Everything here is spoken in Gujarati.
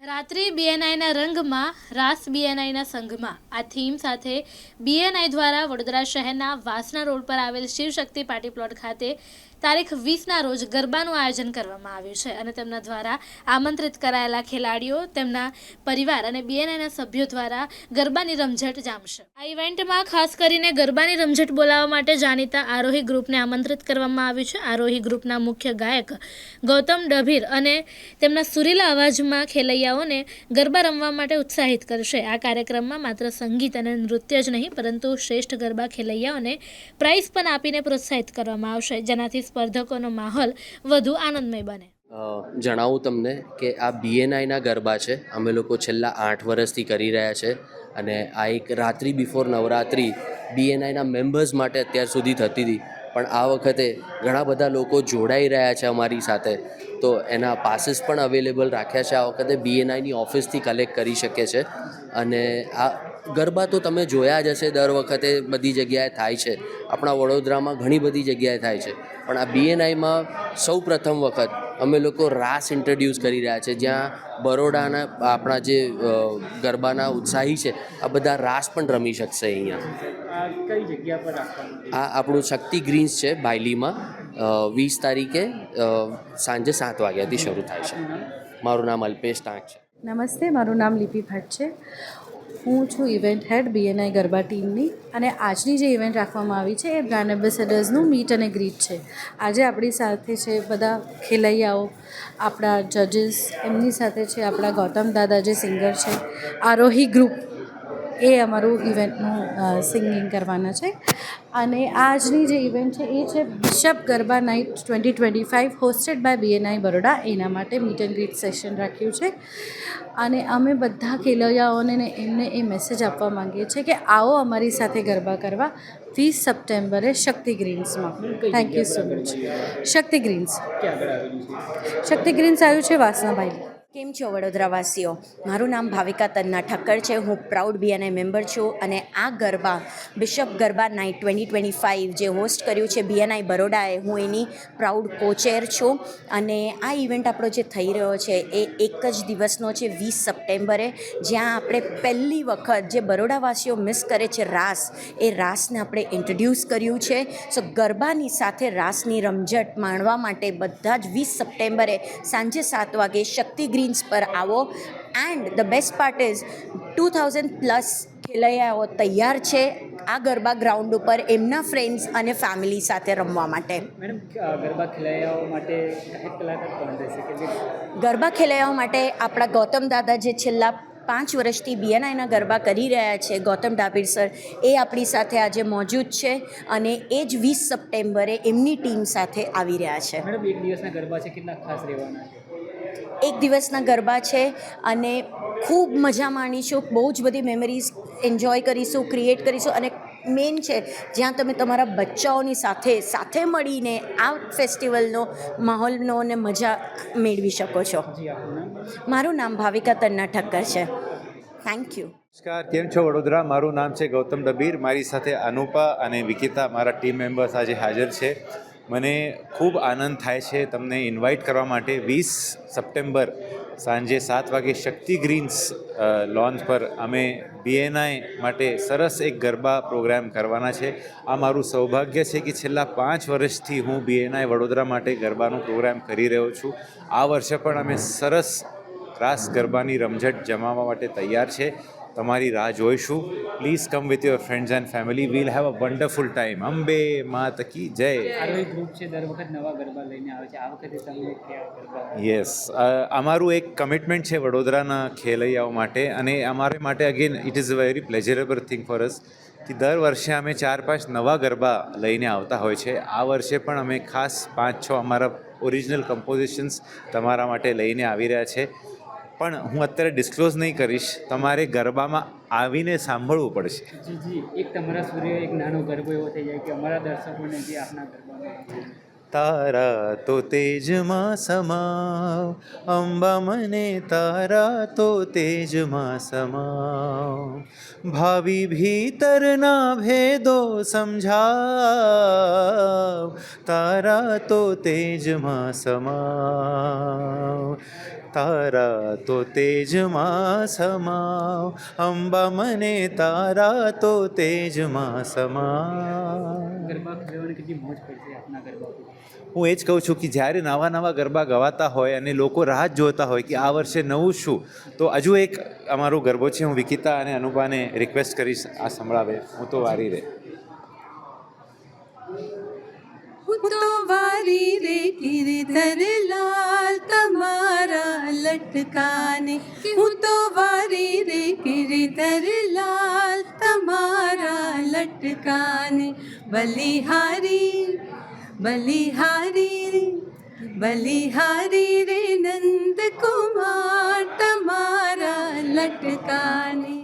રાત્રિ બીએનઆઈના રંગમાં, રાસ બીએનઆઈના સંઘમાં. આ થીમ સાથે બીએનઆઈ દ્વારા વડોદરા શહેરના વાસણા રોડ પર આવેલ શિવશક્તિ પાર્ટી પ્લોટ ખાતે તારીખ વીસના રોજ ગરબાનું આયોજન કરવામાં આવ્યું છે અને તેમના દ્વારા આમંત્રિત કરાયેલા ખેલાડીઓ, તેમના પરિવાર અને બીએનઆઈના સભ્યો દ્વારા ગરબાની રમઝટ જામશે. આ ઇવેન્ટમાં ખાસ કરીને ગરબાની રમઝટ બોલાવવા માટે જાણીતા આરોહી ગ્રુપને આમંત્રિત કરવામાં આવ્યું છે. આરોહી ગ્રુપના મુખ્ય ગાયક ગૌતમ ડભીર અને તેમના સુરીલા અવાજમાં ખેલૈયાઓને ગરબા રમવા માટે ઉત્સાહિત કરશે. આ કાર્યક્રમમાં માત્ર સંગીત અને નૃત્ય જ નહીં, પરંતુ શ્રેષ્ઠ ગરબા ખેલૈયાઓને પ્રાઇઝ પણ આપીને પ્રોત્સાહિત કરવામાં આવશે. જેનાથી સ્પર્ધકોનો માહોલ વધુ આનંદમય બને. જણાવું તમને કે આ બીએનઆઈના ગરબા છે. અમે લોકો છેલ્લા આઠ વર્ષથી કરી રહ્યા છે અને આ એક રાત્રિ બિફોર નવરાત્રિ બીએનઆઈના મેમ્બર્સ માટે અત્યાર સુધી થતી હતી. પણ આ વખતે ઘણા બધા લોકો જોડાઈ રહ્યા છે અમારી સાથે. તો એના પાસીસ પણ અવેલેબલ રાખ્યા છે. આ વખતે બીએનઆઈની ઓફિસથી કલેક્ટ કરી શકે છે. અને આ ગરબા તો તમે જોયા જ હશે દર વખતે બધી જગ્યાએ થાય છે. આપણા વડોદરામાં ઘણી બધી જગ્યાએ થાય છે. પણ આ બીએનઆઈમાં સૌ પ્રથમ વખત અમે લોકો રાસ ઇન્ટ્રોડ્યુસ કરી રહ્યા છે. જ્યાં બરોડાના આપણા જે ગરબાના ઉત્સાહી છે આ બધા રાસ પણ રમી શકશે અહીંયા. કઈ જગ્યા પર આ આપણું શક્તિ ગ્રીન્સ છે બાયલીમાં. વીસ તારીખે સાંજે સાત વાગ્યાથી શરૂ થાય છે. મારું નામ અલ્પેશ ટાંક છે. નમસ્તે મારું નામ લિપિ ભટ્ટ છે. હું છું ઇવેન્ટ હેડ બીએનઆઈ ગરબા ટીમની અને આજની જે ઇવેન્ટ રાખવામાં આવી છે એ બ્રાન્ડ એમ્બેસેડર્સનું મીટ અને ગ્રીટ છે. આજે આપણી સાથે છે બધા ખેલૈયાઓ, આપણા જજીસ, એમની સાથે છે આપણા ગૌતમ દાદા જે સિંગર છે, આરોહી ગ્રુપ. એ અમારું ઇવેન્ટનું સિંગિંગ કરવાના છે. અને આજની જે ઇવેન્ટ છે એ છે bishop garba night twenty twenty five hosted by BNI Baroda. એના માટે મીટ એન્ડ ગ્રીટ સેશન રાખ્યું છે. અને અમે બધા ખેલૈયાઓને એમને એ મેસેજ આપવા માંગીએ છીએ કે આવો અમારી સાથે ગરબા કરવા વીસ સપ્ટેમ્બરે Shakti ગ્રીન્સમાં. Thank you so much Shakti Greens. Shakti Greens આવ્યું છે વાસણાભાઈ કેમ છો વડોદરાવાસીઓ? મારું નામ ભાવિકા તન્ના ઠક્કર છે. હું પ્રાઉડ બીએનઆઈ મેમ્બર છું અને આ garba bishop garba night twenty twenty five જે હોસ્ટ કર્યું છે બીએનઆઈ બરોડાએ, હું એની પ્રાઉડ કોચેર છું. અને આ ઇવેન્ટ આપણો જે થઈ રહ્યો છે એ એક જ દિવસનો છે, વીસ સપ્ટેમ્બરે, જ્યાં આપણે પહેલી વખત જે બરોડાવાસીઓ મિસ કરે છે રાસ, એ રાસને આપણે ઇન્ટ્રોડ્યુસ કર્યું છે. સો ગરબાની સાથે રાસની રમઝટ માણવા માટે બધા જ વીસ સપ્ટેમ્બરે સાંજે સાત વાગે શક્તિ ગ્રીન્સ પર આવો. And the best part is two thousand plus ખેલૈયાઓ તૈયાર છે આ ગરબા ગ્રાઉન્ડ ઉપર એમના ફ્રેન્ડ્સ અને ફેમિલી સાથે રમવા માટે. મેડમ ગરબા ખેલૈયાઓ માટે ગરબા ખેલૈયાઓ આપણા ગૌતમ દાદા જે છેલ્લા પાંચ વર્ષથી બીએનઆઈના ગરબા કરી રહ્યા છે ગૌતમ ડાબીર સર એ આપણી સાથે આજે મોજૂદ છે અને એ જ વીસ સપ્ટેમ્બરે એમની ટીમ સાથે આવી રહ્યા છે. મેડમ એક દિવસના ગરબા છે કેટલા ખાસ રહેવાના છે? એક દિવસના ગરબા છે અને ખૂબ મજા માણીશું, બહુ જ બધી મેમરીઝ એન્જોય કરીશું ક્રિએટ કરીશું અને મેઇન છે, જ્યાં તમે તમારા બચ્ચાઓની સાથે સાથે મળીને આ ફેસ્ટિવલનો માહોલનો અને મજા મેળવી શકો છો. મારું નામ ભાવિકા તન્ના ઠક્કર છે. થેન્ક યુ નમસ્કાર, કેમ છો વડોદરા? મારું નામ છે ગૌતમ ડબીર મારી સાથે અનુપા અને વિકિતા, મારા ટીમ મેમ્બર્સ આજે હાજર છે. મને ખૂબ આનંદ થાય છે તમને ઇન્વાઇટ કરવા માટે વીસ સપ્ટેમ્બર સાંજે સાત વાગે શક્તિ ગ્રીન્સ લોન્ચ પર અમે બીએનઆઈ માટે સરસ એક ગરબા પ્રોગ્રામ કરવાના છે. આ મારું સૌભાગ્ય છે કે છેલ્લા પાંચ વર્ષથી હું બીએનઆઈ વડોદરા માટે ગરબાનો પ્રોગ્રામ કરી રહ્યો છું. આ વર્ષે પણ અમે સરસ રાસ ગરબાની રમઝટ જમાવવા માટે તૈયાર છે. તમારી રાહ જોઈશું. Please come with your friends and family will have a wonderful time Ambe માત કી જય. ગ્રુપ છે દર વખત નવા ગરબા લઈને આવે છે. આ વખતે તમે યસ અમારું એક કમિટમેન્ટ છે વડોદરાના ખેલૈયાઓ માટે અને અમારે માટે again it is a very pleasurable thing for us કે દર વર્ષે અમે ચાર પાંચ નવા ગરબા લઈને આવતા હોય છે. આ વર્ષે પણ અમે ખાસ પાંચ છ અમારા ઓરિજિનલ કમ્પોઝિશન્સ તમારા માટે લઈને આવી રહ્યા છે. પણ હું અત્યારે ડિસ્ક્લોઝ નહીં કરીશ. તમારે ગરબામાં આવીને સાંભળવું પડશે. જી જી. એક તમારા સૂર્ય એક નાનો ગરબો એવો થઈ જાય કે અમારા દર્શકોને જે આપના ગરબામાં તારા તો તેજમાં સમાવ અંબા મને તારા તો તેજમાં સમાવ. ભાવિ ભીતરના ભેદો સમજાવ તારા તો તેજમાં સમાવ. તારા તો તેજમાં સમાવ. અંબા મને તારા તો તેજમાં સમાવ. હું એ જ કહું છું કે જ્યારે નવા નવા ગરબા ગવાતા હોય અને લોકો રાહ જોતા હોય કે આ વર્ષે નવું શું તો હજુ એક અમારો ગરબો છે. હું વિકિતા અને અનુપાને રિક્વેસ્ટ કરીશ આ સંભળાવે. હું તો વારી રે તો વારી રે ગિરધર લાલ તમારા લટકાને હું તો વારી રે ગિરધર લાલ તમારા લટકાને બલિહારી બલિહારી બલિહારી રે નંદ કુમાર તમારા લટકાને